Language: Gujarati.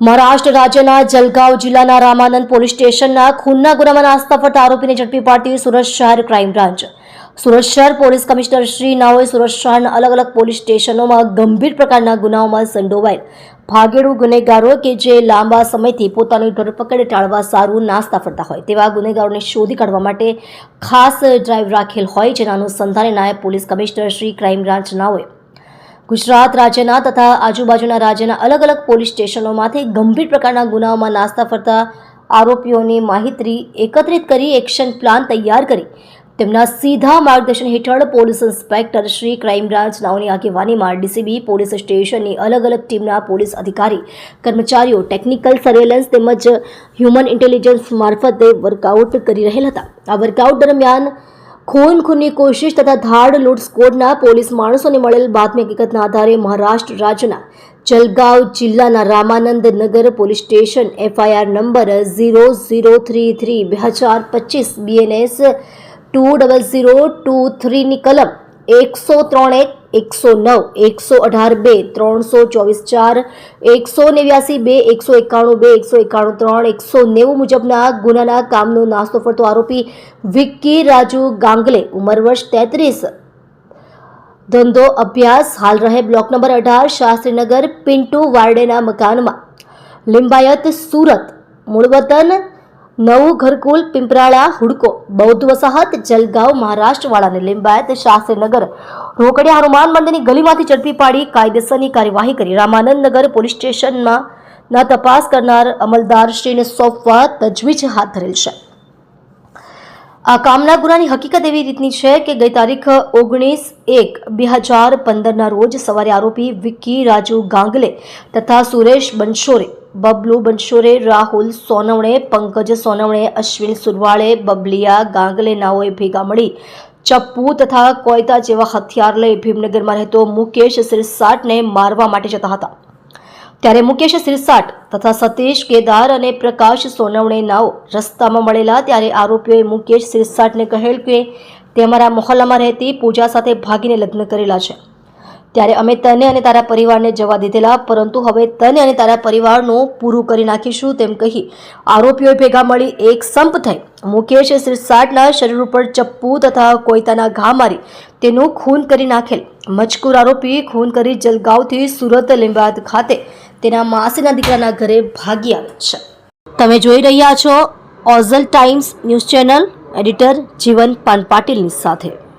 મહારાષ્ટ્ર રાજ્યના જલગાંવ જિલ્લાના રામાનંદ પોલીસ સ્ટેશનના ખૂનના ગુનામાં નાસ્તા ફરતા આરોપીને ઝડપી પાડતી સુરત શહેર ક્રાઇમ બ્રાન્ચ. સુરત શહેર પોલીસ કમિશનર શ્રી નાઓએ સુરત શહેરના અલગ અલગ પોલીસ સ્ટેશનોમાં ગંભીર પ્રકારના ગુનાઓમાં સંડોવાયેલ ભાગેડુ ગુનેગારો કે જે લાંબા સમયથી પોતાની ધરપકડ ટાળવા સારું નાસ્તા ફરતા હોય તેવા ગુનેગારોને શોધી કાઢવા માટે ખાસ ડ્રાઈવ રાખેલ હોય, જેના અનુસંધાને નાયબ police commissioner Shri crime branch નાઓએ Gujarat રાજ્યના તથા આજુબાજુના રાજ્યના અલગ અલગ પોલીસ સ્ટેશનોમાંથી ગંભીર પ્રકારના ગુનાઓમાં નાસ્તા ફરતા આરોપીઓની માહિતી એકત્રિત કરી એક્શન પ્લાન તૈયાર કરી. તેમના સીધા માર્ગદર્શન હેઠળ police inspector Shri crime branch નાઓની આગેવાનીમાં ડીસીબી, પોલીસ સ્ટેશનની અલગ અલગ ટીમના પોલીસ અધિકારી, કર્મચારીઓ, ટેકનિકલ સર્વેલન્સ તેમજ હ્યુમન ઇન્ટેલિજન્સ મારફતે વર્કઆઉટ કરી રહેલ હતા. આ વર્કઆઉટ દરમિયાન ખૂન ખૂનની કોશિશ તથા ધાડ લૂંટ સ્કોડના પોલીસ માણસોને મળેલ બાતમી હકીકતના આધારે મહારાષ્ટ્ર રાજ્યના જલગાંવ જિલ્લાના Ramanand Nagar police station FIR number zero zero three three બે હજાર પચીસ BNS two double zero two થ્રીની કલમ એકસો ત્રણ એક એકસો નવ, એકસો અઢાર બે, ત્રણસો ચોવીસ ચાર, એકસો નેવ્યાસી બે, એકસો એકાણું બે, એકસો એકાણું ત્રણ, એકસો નેવું મુજબના ગુનાના કામનો નાસ્તો ફરતો આરોપી વિક્કી રાજુ ગાંગલે ઉંમર વર્ષ તેત્રીસ. ધંધો અભ્યાસ, હાલ રહે બ્લોક નંબર અઢાર, શાસ્ત્રીનગર, પિન્ટુ વાર્ડેના મકાનમાં. લિંબાયત, સુરત. મૂળ વતન નવું ઘરકુલ, પિંપરાળા, હુડકો, બૌદ્ધ વસાહત, જલગાંવ, મહારાષ્ટ્રવાળાને લિંબાયત શાસ્ત્રીનગર રોકડિયા હનુમાન મંદિરની ગલીમાંથી ઝડપી પાડી કાયદેસરની કાર્યવાહી કરી. રામાનંદનગર પોલીસ સ્ટેશનમાં ના તપાસ કરનાર અમલદારશ્રીને સોંપવા તજવીજ હાથ ધરેલ છે. આ કામના ગુનાની હકીકત એવી રીતની છે કે ગઈ તારીખ ઓગણીસ એક બે હજાર પંદરના રોજ સવારે આરોપી વિક્કી રાજુ ગાંગલે તથા સુરેશ બંશોરે બબલુ બંશોરે, રાહુલ સોનવણે, પંકજ સોનવણે, અશ્વિન સુરવાળે, બબલિયા ગાંગલે નાઓએ ભેગા મળી ચપ્પુ તથા કોયતા જેવા હથિયાર લઈ ભીમનગરમાં રહેતો મુકેશ સિરસાટને મારવા માટે જતા હતા. ત્યારે મુકેશ સિરસાટ તથા સતીશ કેદાર અને પ્રકાશ સોનવણે નાઓ રસ્તામાં મળેલા ત્યારે આરોપીઓએ મુકેશ સિરસાટને કહેલ કે તે અમારા મોહલ્લામાં રહેતી પૂજા સાથે ભાગીને લગ્ન કરેલા છે. ત્યારે અમે તને અને તારા પરિવારને જવા દીધેલા, પરંતુ હવે તને અને તારા પરિવારનું પૂરું કરી નાખીશું તેમ કહી આરોપીઓએ ભેગા મળી એક સંપ થઈ. મુકેશ સિરસાટના શરીર ઉપર ચપ્પુ તથા કોયતાના ઘા મારી તેનું ખૂન કરી નાખેલ. મજકૂર આરોપી ખૂન કરી જલગાંવથી સુરત લીંબાદ ખાતે તેના માસીના દીકરાના ઘરે ભાગી આવે છે. તમે જોઈ રહ્યા છો Ojal times news channel, editor Jivan Pan પાટીલની સાથે.